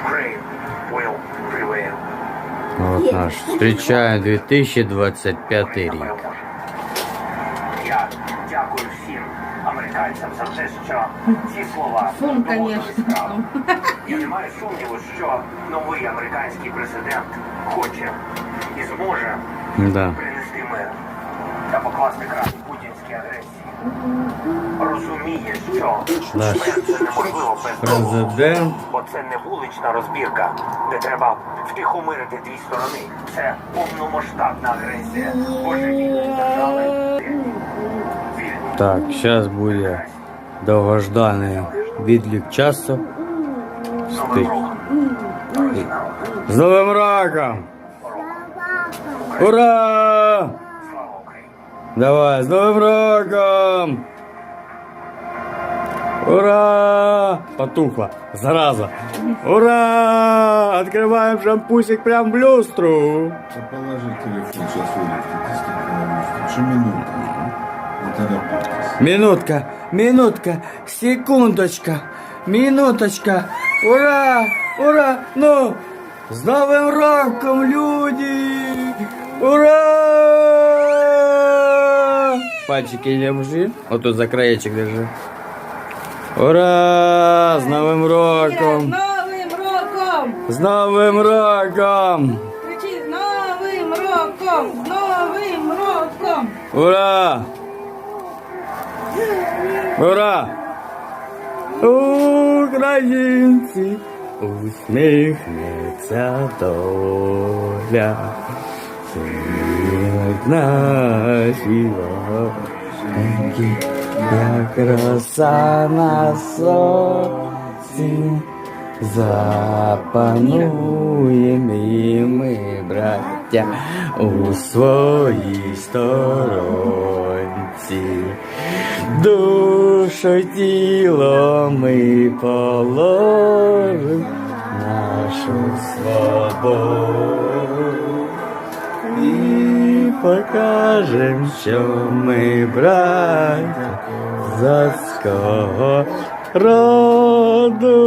Ukraine will prevail. От наш. Зустрічаємо 2025 рік. Переможе. Я дякую всім американцям за те, що ці слова Фон, доводили конечно. справу. Я не маю сумніву, що новий американський президент хоче і зможе Да. принести мир та покласти край путінській агресії. Розуміє, що Наш мир це неможливо Без договору. Президент. Бо це не вулична розбірка, де треба втихомирити дві сторони. Це повномасштабна агресія. Божевільної держави. Так, зараз буде довгожданий відлік часу. Оригінал. З Новим роком! Ура! Давай, з Новим роком! Ура! Потухла, зараза! Ура! Открываем шампусик прям в люстру! Да положи телефон, сейчас вылет статистика. Что работа. Минутка, минутка, секундочка, минуточка. Ура! Ура! Ну! З Новим роком, люди! Ура! Пальчики не обжи. Вот тут за краечек держи. Ура! З Новим З роком! Новим роком! З Новим роком! Кричи з Новим роком! З Новим роком! Ура! Ура! Українці! Усміхнеться доля. Синуть наші вогоньки, як роса на сонці. Запануєм і ми, браття, у своїй сторонці. Душу тіло ми положим нашу свободу. Покажем, що ми браття за роду.